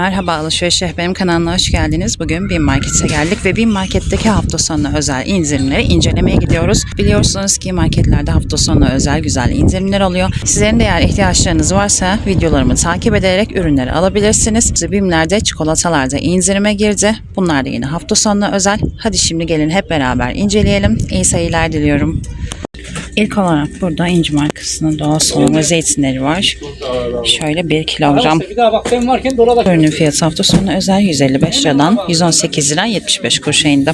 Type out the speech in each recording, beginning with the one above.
Merhaba Alışveriş Rehberim kanalına hoş geldiniz. Bugün Bin Market'e geldik ve Bin Market'teki hafta sonu özel indirimleri incelemeye gidiyoruz. Biliyorsunuz ki marketlerde hafta sonu özel güzel indirimler oluyor. Sizlerin de eğer ihtiyaçlarınız varsa videolarımı takip ederek ürünleri alabilirsiniz. Bimlerde çikolatalarda indirime girdi. Bunlar da yine hafta sonuna özel. Hadi şimdi gelin hep beraber inceleyelim. İyi sayılar diliyorum. İlk olarak burada İnci markasının doğal salamura zeytinleri var. Şöyle 1 kilogram. Ürünün fiyatı hafta sonu özel 155 liradan 118 lira 75 kuruşa indi.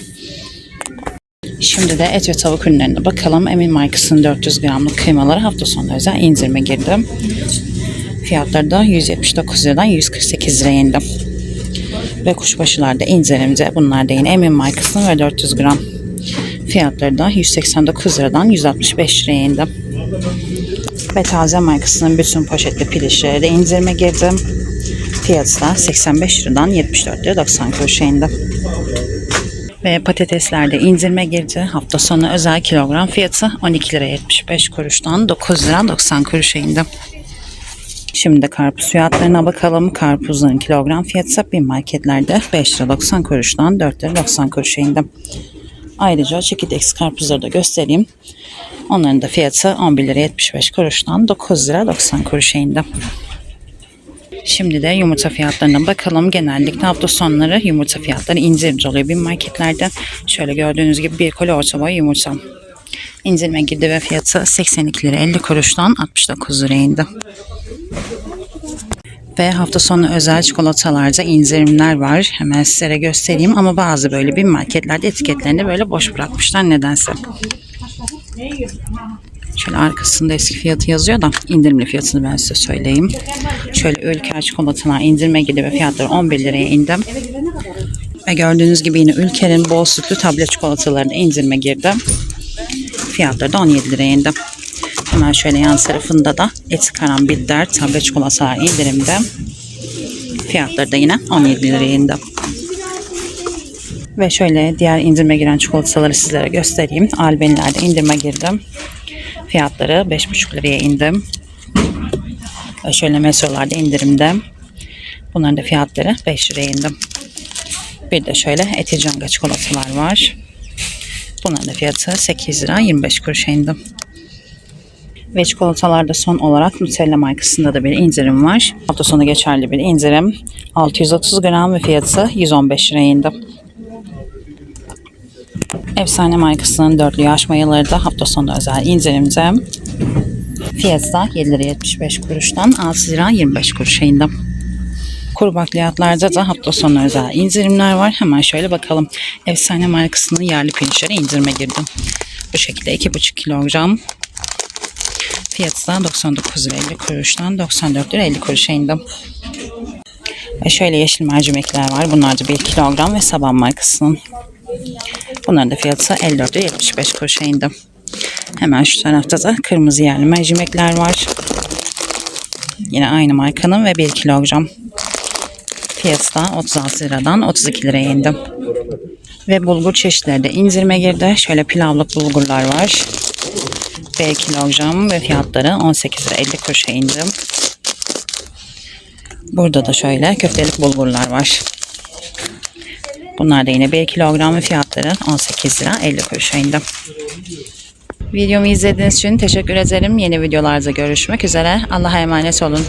Şimdi de et ve tavuk ürünlerine bakalım. Emin markasının 400 gramlık kıymaları hafta sonu özel indirime girdi. Fiyatları da 179 liradan 148 liraya indi. Ve kuşbaşılarda indirimde. Bunlar da yine Emin markasının ve 400 gram. Fiyatları da 189 liradan 165 liraya indi. Ve taze markasının bütün poşetli pilişleri de indirime girdi. Fiyatı da 85 liradan 74 lira 90 kuruşa indi. Ve patateslerde indirime girdi. Hafta sonu özel kilogram fiyatı 12 lira 75 kuruştan 9 lira 90 kuruşa indi. Şimdi de karpuz fiyatlarına bakalım. Karpuzların kilogram fiyatı bir marketlerde 5 lira 90 kuruştan 4 lira 90 kuruşa indi. Ayrıca çekirdeksiz karpuzları da göstereyim. Onların da fiyatı 11 lira 75 kuruştan 9 lira 90 kuruşa indi. Şimdi de yumurta fiyatlarına bakalım. Genellikle hafta sonları yumurta fiyatları indirimci oluyor bir marketlerde. Şöyle gördüğünüz gibi bir koli orta boy yumurta. İndirime girdi ve fiyatı 82 lira 50 kuruştan 69 liraya indi. Ve hafta sonu özel çikolatalarda indirimler var. Hemen sizlere göstereyim ama bazı böyle bir marketlerde etiketlerini böyle boş bırakmışlar nedense. Şöyle arkasında eski fiyatı yazıyor da indirimli fiyatını ben size söyleyeyim. Şöyle Ülker çikolatalar indirime girdi ve fiyatları 11 liraya indi. Ve gördüğünüz gibi yine Ülker'in bol sütlü tablet çikolatalarına indirime girdi. Fiyatları da 17 liraya indi. Hemen şöyle yan tarafında da eti karan bitter tablet çikolatalar indirimde. Fiyatları da yine 17 liraya indi. Ve şöyle diğer indirime giren çikolataları sizlere göstereyim. Albeniler'de indirime girdim. Fiyatları 5,5 liraya indim. Ve şöyle mesolarda indirimde. Bunların da fiyatları 5 liraya indim. Bir de şöyle Eticanga çikolatalar var. Bunların da fiyatı 8 lira 25 kuruşa indim. Ve çikolatalarda son olarak Nutella markasında da bir indirim var. Hafta sonu geçerli bir indirim. 630 gram ve fiyatı 115 liraya indi. Efsane markasının dörtlü yaş mayaları da hafta sonu özel indirimde. Fiyatı da 7 lira 75 kuruştan 6 lira 25 kuruşa indi. Kuru bakliyatlarda da hafta sonu özel indirimler var. Hemen şöyle bakalım. Efsane markasının yerli pirinçleri indirime girdi. Bu şekilde 2,5 kilogram. Fiyatı da 99 lira 50 kuruştan 94 lira 50 kuruşa indi. Ve şöyle yeşil mercimekler var. Bunlar da 1 kilogram ve Saban markasının. Bunların da fiyatı 54 lira 75 kuruşa indi. Hemen şu tarafta da kırmızı yerli mercimekler var. Yine aynı markanın ve 1 kilogram. Fiyatı da 36 liradan 32 liraya indi. Ve bulgur çeşitleri de indirime girdi. Şöyle pilavlık bulgurlar var. 1 kilogram ve fiyatları 18 lira 50 kuruşa indi. Burada da şöyle köftelik bulgurlar var. Bunlar da yine 1 kilogram ve fiyatları 18 lira 50 kuruşa indi. Videomu izlediğiniz için teşekkür ederim. Yeni videolarda görüşmek üzere. Allah'a emanet olun.